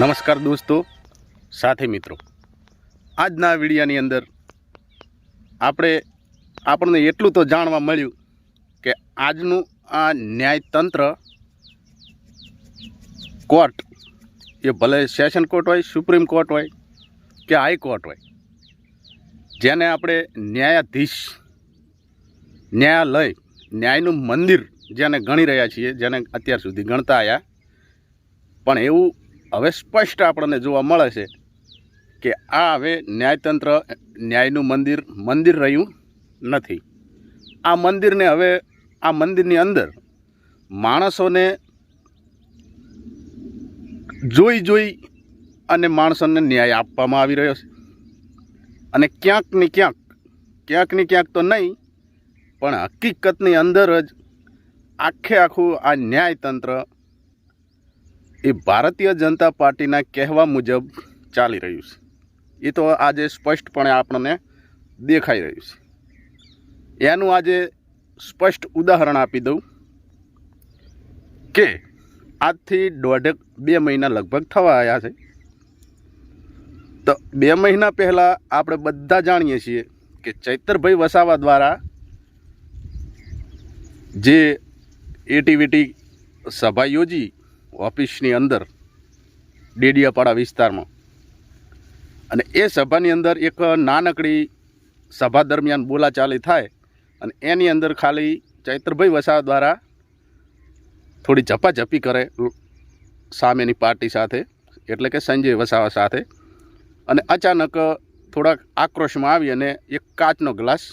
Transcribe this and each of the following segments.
નમસ્કાર દોસ્તો, સાથે મિત્રો. આજના વિડીયાની અંદર આપણે, આપણને એટલું તો જાણવા મળ્યું કે આજનું આ ન્યાયતંત્ર કોર્ટ, એ ભલે સેશન કોર્ટ હોય, સુપ્રીમ કોર્ટ હોય કે હાઈકોર્ટ હોય, જેને આપણે ન્યાયાધીશ, ન્યાયાલય, ન્યાયનું મંદિર જેને ગણી રહ્યા છીએ, જેને અત્યાર સુધી ગણતા આવ્યા પણ એવું હવે સ્પષ્ટ આપણને જોવા મળે છે કે આ હવે ન્યાયતંત્ર, ન્યાયનું મંદિર મંદિર રહ્યું નથી. આ મંદિરને હવે, આ મંદિરની અંદર માણસોને જોઈ જોઈ અને માણસોને ન્યાય આપવામાં આવી રહ્યો છે. અને ક્યાંક ને ક્યાંક ક્યાંક ને ક્યાંક તો નહીં, પણ હકીકતની અંદર જ આખે આખું આ ન્યાયતંત્ર એ ભારતીય જનતા પાર્ટીના કહેવા મુજબ ચાલી રહ્યું છે. એ તો આજે સ્પષ્ટપણે આપણને દેખાઈ રહ્યું છે. એનું આજે સ્પષ્ટ ઉદાહરણ આપી દઉં કે આજથી દોઢેક, બે મહિના લગભગ થવા આવ્યા છે. તો બે મહિના પહેલાં આપણે બધા જાણીએ છીએ કે ચૈતરભાઈ વસાવા દ્વારા જે એટીવીટી સભા યોજી ઓફિસની અંદર, ડેડિયાપાડા વિસ્તારમાં. અને એ સભાની અંદર એક નાનકડી સભા દરમિયાન બોલાચાલી થાય અને એની અંદર ખાલી ચૈત્રભાઈ વસાવા દ્વારા થોડી ઝપાઝપી કરે સામેની પાર્ટી સાથે, એટલે કે સંજય વસાવા સાથે. અને અચાનક થોડાક આક્રોશમાં આવી અને એક કાચનો ગ્લાસ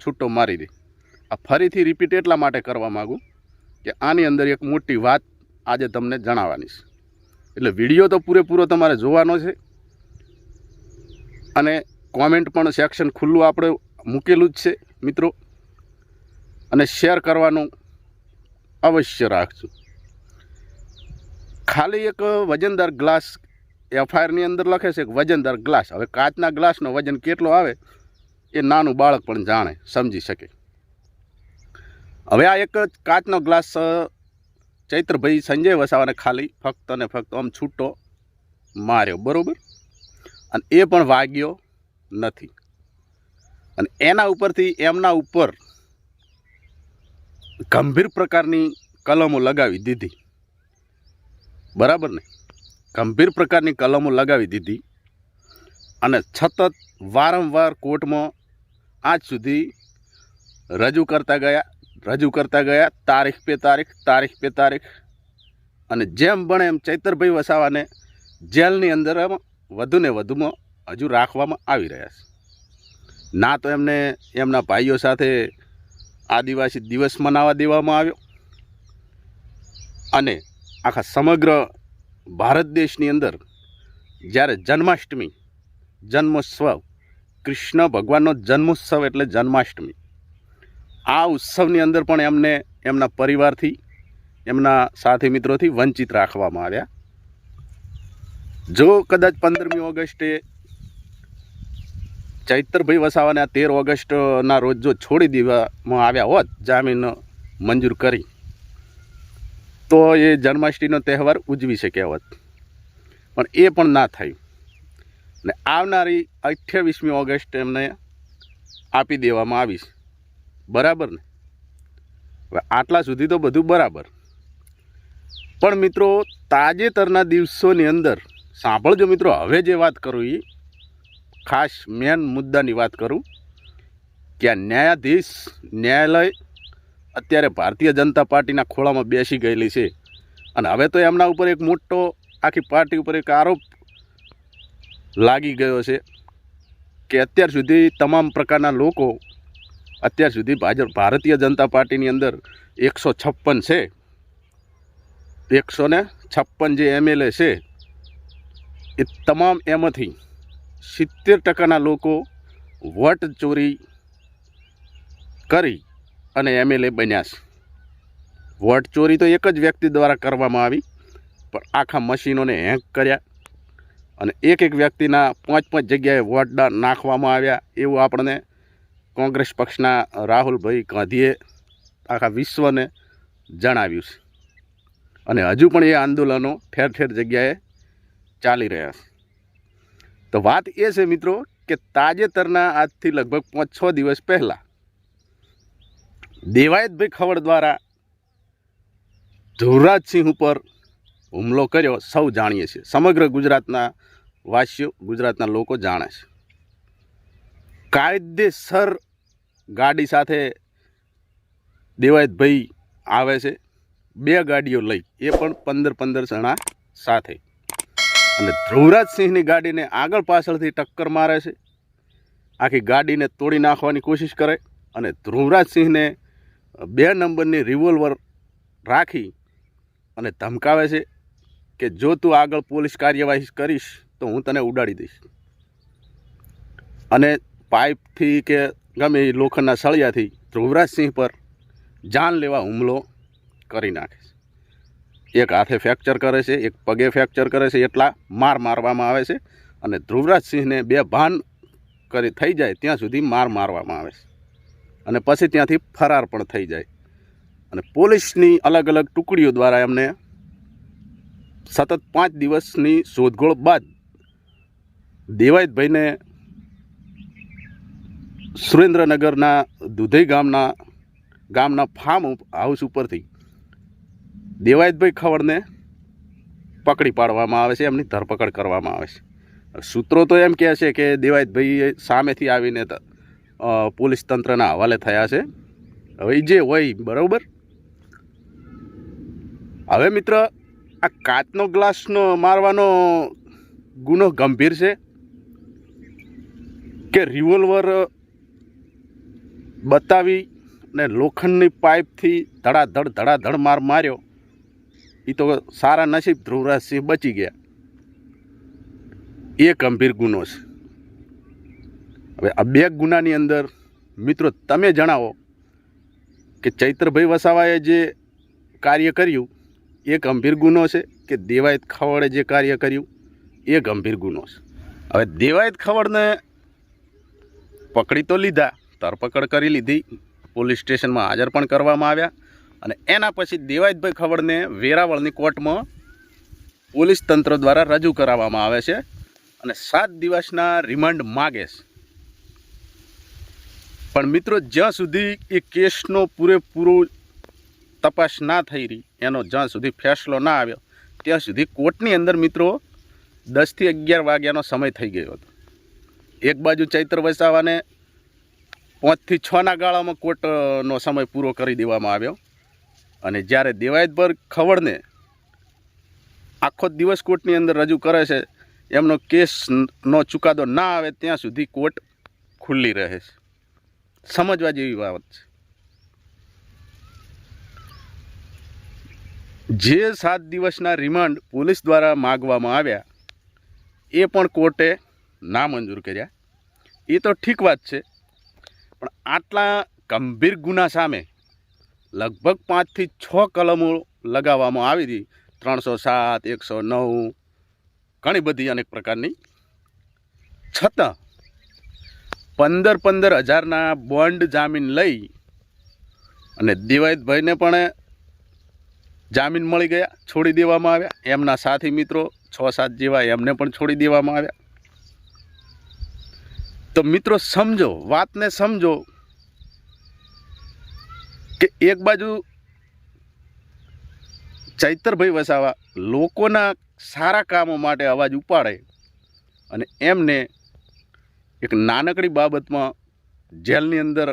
છૂટો મારી દે. આ ફરીથી રિપીટ એટલા માટે કરવા માગું કે આની અંદર એક મોટી વાત આજે તમને જણાવવાની છે. એટલે વીડિયો તો પૂરેપૂરો તમારે જોવાનો છે. અને કોમેન્ટ પણ સેક્શન ખુલ્લું આપણે મૂકેલું જ છે, મિત્રો. અને શેર કરવાનું અવશ્ય રાખજો. ખાલી એક વજનદાર ગ્લાસ એફઆઈઆરની અંદર લખે છે કે વજનદાર ગ્લાસ હવે કાચના ગ્લાસનો વજન કેટલો આવે, એ નાનું બાળક પણ જાણે, સમજી શકે. હવે આ એક કાચનો ગ્લાસ ચૈત્રભાઈ સંજય વસાવાને ખાલી ફક્ત અને ફક્ત આમ છૂટો માર્યો, બરાબર? અને એ પણ વાગ્યો નથી. અને એના ઉપરથી એમના ઉપર ગંભીર પ્રકારની કલમો લગાવી દીધી. બરાબર ને? ગંભીર પ્રકારની કલમો લગાવી દીધી અને સતત વારંવાર કોર્ટમાં આજ સુધી રજૂ કરતા ગયા રજૂ કરતા ગયા, તારીખ પે તારીખ તારીખ પે તારીખ. અને જેમ બને એમ ચૈતરભાઈ વસાવાને જેલની અંદર વધુને વધુમાં હજુ રાખવામાં આવી રહ્યા છે. ના તો એમને એમના ભાઈઓ સાથે આદિવાસી દિવસ મનાવવા દેવામાં આવ્યો. અને આખા સમગ્ર ભારત દેશની અંદર જ્યારે જન્માષ્ટમી, જન્મોત્સવ, કૃષ્ણ ભગવાનનો જન્મોત્સવ એટલે જન્માષ્ટમી આ ઉત્સવની અંદર પણ એમને એમના પરિવારથી, એમના સાથી મિત્રોથી વંચિત રાખવામાં આવ્યા. જો કદાચ પંદરમી ઓગસ્ટે ચૈતરભાઈ વસાવાને આ તેર ઓગસ્ટના રોજ જો છોડી દેવામાં આવ્યા હોત, જામીન મંજૂર કરી, તો એ જન્માષ્ટમીનો તહેવાર ઉજવી શક્યા હોત. પણ એ પણ ના થયું. ને આવનારી અઠ્યાવીસમી ઓગસ્ટ એમને આપી દેવામાં આવી છે બરાબર ને? આટલા સુધી તો બધું બરાબર. પણ મિત્રો, તાજેતરના દિવસોની અંદર, સાંભળજો મિત્રો, હવે જે વાત કરું એ ખાસ મેન મુદ્દાની વાત કરું, કે આ ન્યાયાધીશ ન્યાયાલય અત્યારે ભારતીય જનતા પાર્ટીના ખોળામાં બેસી ગયેલી છે. અને હવે તો એમના ઉપર એક મોટો, આખી પાર્ટી ઉપર એક આરોપ લાગી ગયો છે, કે અત્યાર સુધી તમામ પ્રકારના લોકો અત્યાર સુધી ભાજપ ભારતીય જનતા પાર્ટીની અંદર એકસો છપ્પન છે. એકસો ને છપ્પન જે એમએલએ છે, એ તમામ એમાંથી સિત્તેર ટકાના લોકો વોટ ચોરી કરી અને એમએલએ બન્યા છે. વોટ ચોરી તો એક જ વ્યક્તિ દ્વારા કરવામાં આવી, પણ આખા મશીનોને હેંક કર્યા અને એક એક વ્યક્તિના પાંચ પાંચ જગ્યાએ વોટ નાખવામાં આવ્યા, એવું આપણને કોંગ્રેસ પક્ષના રાહુલભાઈ ગાંધીએ આખા વિશ્વને જણાવ્યું છે. અને હજુ પણ એ આંદોલનો ઠેર ઠેર જગ્યાએ ચાલી રહ્યા છે. તો વાત એ છે મિત્રો કે તાજેતરના આજથી લગભગ પાંચ છ દિવસ પહેલાં દેવાયતભાઈ ખવડ દ્વારા ધુવરાજસિંહ ઉપર હુમલો કર્યો સૌ જાણીએ છીએ. સમગ્ર ગુજરાતના વાસીઓ ગુજરાતના લોકો જાણે છે. કાયદેસર ગાડી સાથે દેવાયતભાઈ આવે છે. બે ગાડીઓ લઈ, એ પણ પંદર પંદર જણા સાથે. અને ધ્રુવરાજસિંહની ગાડીને આગળ પાછળથી ટક્કર મારે છે. આખી ગાડીને તોડી નાખવાની કોશિશ કરે અને ધ્રુવરાજસિંહને બે નંબરની રિવોલ્વર રાખી અને ધમકાવે છે કે જો તું આગળ પોલીસ કાર્યવાહી કરીશ તો હું તને ઉડાડી દઈશ. અને પાઇપથી કે ગમે એ લોખંડના સળિયાથી ધ્રુવરાજસિંહ પર જાન લેવા હુમલો કરી નાખે છે. એક હાથે ફ્રેક્ચર કરે છે, એક પગે ફ્રેક્ચર કરે છે, એટલા માર મારવામાં આવે છે અને ધ્રુવરાજસિંહને બે ભાન કરી થઈ જાય ત્યાં સુધી માર મારવામાં આવે છે. અને પછી ત્યાંથી ફરાર પણ થઈ જાય. અને પોલીસની અલગ અલગ ટુકડીઓ દ્વારા એમને સતત પાંચ દિવસની શોધખોળ બાદ દેવાયતભાઈને સુરેન્દ્રનગરના દુધઈ ગામના ગામના ફાર્મ હાઉસ ઉપરથી દેવાયતભાઈ ખવડને પકડી પાડવામાં આવે છે, એમની ધરપકડ કરવામાં આવે છે. સૂત્રો તો એમ કહે છે કે દેવાયતભાઈ સામેથી આવીને પોલીસ તંત્રના હવાલે થયા છે. હવે જે હોય બરાબર? હવે મિત્ર, આ કાચનો ગ્લાસનો મારવાનો ગુનો ગંભીર છે કે રિવોલ્વર બતાવી ને લોખંડની પાઇપથી ધડાધડ ધડાધડ માર માર્યો. એ તો સારા નસીબ ધ્રુવરાજસિંહ બચી ગયા. એ ગંભીર ગુનો છે. હવે આ બે ગુનાની અંદર, મિત્રો, તમે જણાવો કે ચૈત્રભાઈ વસાવાએ જે કાર્ય કર્યું, એ ગંભીર ગુનો છે કે દેવાયત ખવડે જે કાર્ય કર્યું, એ ગંભીર ગુનો છે. હવે દેવાયત ખવડને પકડી તો લીધા ધરપકડ કરી લીધી. પોલીસ સ્ટેશનમાં હાજર પણ કરવામાં આવ્યા અને એના પછી દેવાયતભાઈ ખવડને વેરાવળની કોર્ટમાં પોલીસ તંત્ર દ્વારા રજૂ કરાવવામાં આવે છે અને સાત દિવસના રિમાન્ડ માગે છે. પણ મિત્રો, જ્યાં સુધી એ કેસનો પૂરેપૂરો તપાસ ના થઈ રહી, એનો જ્યાં સુધી ફેસલો ના આવ્યો, ત્યાં સુધી કોર્ટની અંદર મિત્રો દસથી અગિયાર વાગ્યાનો સમય થઈ ગયો હતો. એક બાજુ ચૈત્ર વસાવાને પાંચથી છના ગાળામાં કોર્ટનો સમય પૂરો કરી દેવામાં આવ્યો. અને જ્યારે દેવાયતભર ખવડને આખો દિવસ કોર્ટની અંદર રજૂ કરે છે, એમનો કેસનો ચુકાદો ના આવે ત્યાં સુધી કોર્ટ ખુલ્લી રહે છે. સમજવા જેવી બાબત છે. જે સાત દિવસના રિમાન્ડ પોલીસ દ્વારા માગવામાં આવ્યા, એ પણ કોર્ટે નામંજૂર કર્યા. એ તો ઠીક વાત છે પણ આટલા ગંભીર ગુના સામે લગભગ પાંચથી છ કલમો લગાવવામાં આવી હતી. ત્રણસો સાત, એકસો નવ, ઘણી બધી અનેક પ્રકારની. છતાં પંદર પંદર હજારના બોન્ડ જામીન લઈ અને દિવાયતભાઈને પણ જામીન મળી ગયા, છોડી દેવામાં આવ્યા. એમના સાથી મિત્રો છ સાત જેવા એમને પણ છોડી દેવામાં આવ્યા. તો મિત્રો સમજો, વાતને સમજો કે એક બાજુ ચૈતરભાઈ વસાવા લોકોના સારા કામો માટે અવાજ ઉપાડે અને એમને એક નાનકડી બાબતમાં જેલની અંદર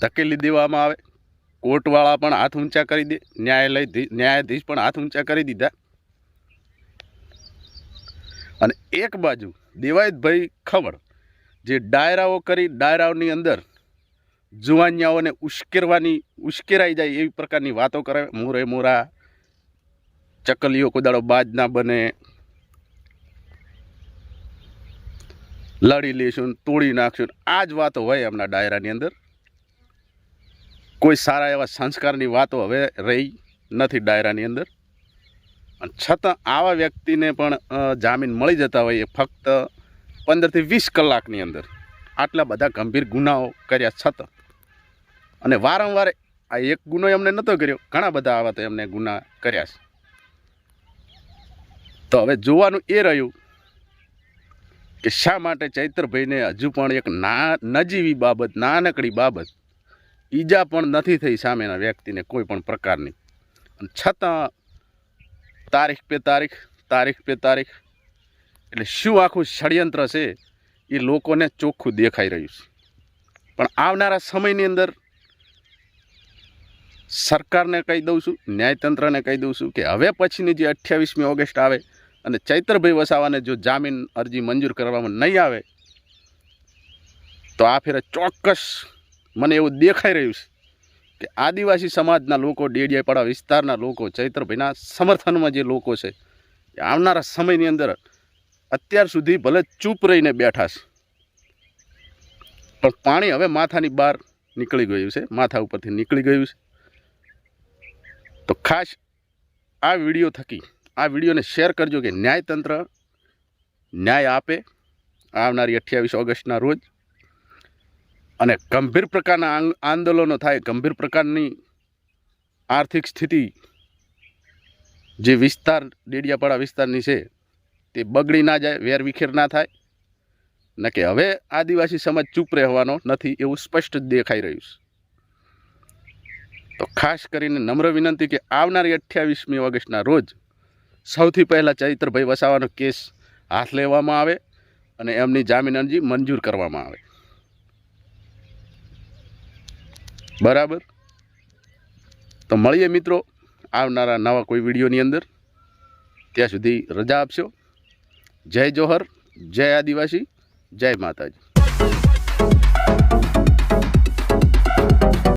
ધકેલી દેવામાં આવે. કોર્ટવાળા પણ હાથ ઊંચા કરી દે, ન્યાયાલય ન્યાયાધીશ પણ હાથ ઊંચા કરી દીધા. અને એક બાજુ દેવાયતભાઈ ખબર જે ડાયરાઓ કરી ડાયરાઓની અંદર જુવાનિયાઓને ઉશ્કેરવાની, ઉશ્કેરાઈ જાય એવી પ્રકારની વાતો કરે. મોરે મોરા, ચકલીઓ કોદાળો બાજ ના બને. લડી લેશું તોડી નાખશું આ જ વાતો હોય એમના ડાયરાની અંદર. કોઈ સારા એવા સંસ્કારની વાતો હવે રહી નથી ડાયરાની અંદર. છતાં આવા વ્યક્તિને પણ જામીન મળી જતા હોય ફક્ત પંદરથી વીસ કલાકની અંદર. આટલા બધા ગંભીર ગુનાઓ કર્યા છતાં. અને વારંવાર આ એક ગુનો એમને નહોતો કર્યો, ઘણા બધા આવા તો એમને ગુના કર્યા છે. તો હવે જોવાનું એ રહ્યું કે શા માટે ચૈત્રભાઈને હજુ પણ એક ના, નજીવી બાબત, નાનકડી બાબત ઈજા પણ નથી થઈ સામેના વ્યક્તિને કોઈ પણ પ્રકારની. અને છતાં તારીખ પે તારીખ તારીખ પે તારીખ. એટલે શું આખું ષડયંત્ર છે એ લોકોને ચોખ્ખું દેખાઈ રહ્યું છે. પણ આવનારા સમયની અંદર સરકારને કહી દઉં છું, ન્યાયતંત્રને કહી દઉં છું કે હવે પછીની જે અઠ્યાવીસમી ઓગસ્ટ આવે અને ચૈત્રભાઈ વસાવાને જો જામીન અરજી મંજૂર કરવામાં નહીં આવે, તો આ ફેરે ચોક્કસ મને એવું દેખાઈ રહ્યું છે. કે આદિવાસી સમાજના લોકો, ડેડિયાપાડા વિસ્તારના લોકો, ચૈત્રભાઈના સમર્થનમાં જે લોકો છે આવનારા સમયની અંદર અત્યાર સુધી ભલે ચૂપ રહીને બેઠા છે. પણ પાણી હવે માથાની બહાર નીકળી ગયું છે, માથા ઉપરથી નીકળી ગયું છે. તો ખાસ આ વીડિયો થકી, આ વિડીયોને શેર કરજો કે ન્યાયતંત્ર ન્યાય આપે આવનારી અઠ્યાવીસ ઓગસ્ટના રોજ. અને ગંભીર પ્રકારના આંદોલનો થાય, ગંભીર પ્રકારની આર્થિક સ્થિતિ જે વિસ્તાર, ડેડિયાપાડા વિસ્તારની છે, તે બગડી ના જાય વેરવિખેર ના થાય. ન કે હવે આદિવાસી સમાજ ચૂપ રહેવાનો નથી એવું સ્પષ્ટ દેખાઈ રહ્યું છે. તો ખાસ કરીને નમ્ર વિનંતી કે આવનારી અઠ્યાવીસમી ઓગસ્ટના રોજ સૌથી પહેલાં ચૈત્રભાઈ વસાવાનો કેસ હાથ લેવામાં આવે અને એમની જામીન અરજી મંજૂર કરવામાં આવે. બરાબર? તો મળીએ મિત્રો આવનારા નવા કોઈ વિડીયોની અંદર. ત્યાં સુધી રજા આપશો. જય જોહર, જય આદિવાસી, જય માતાજી.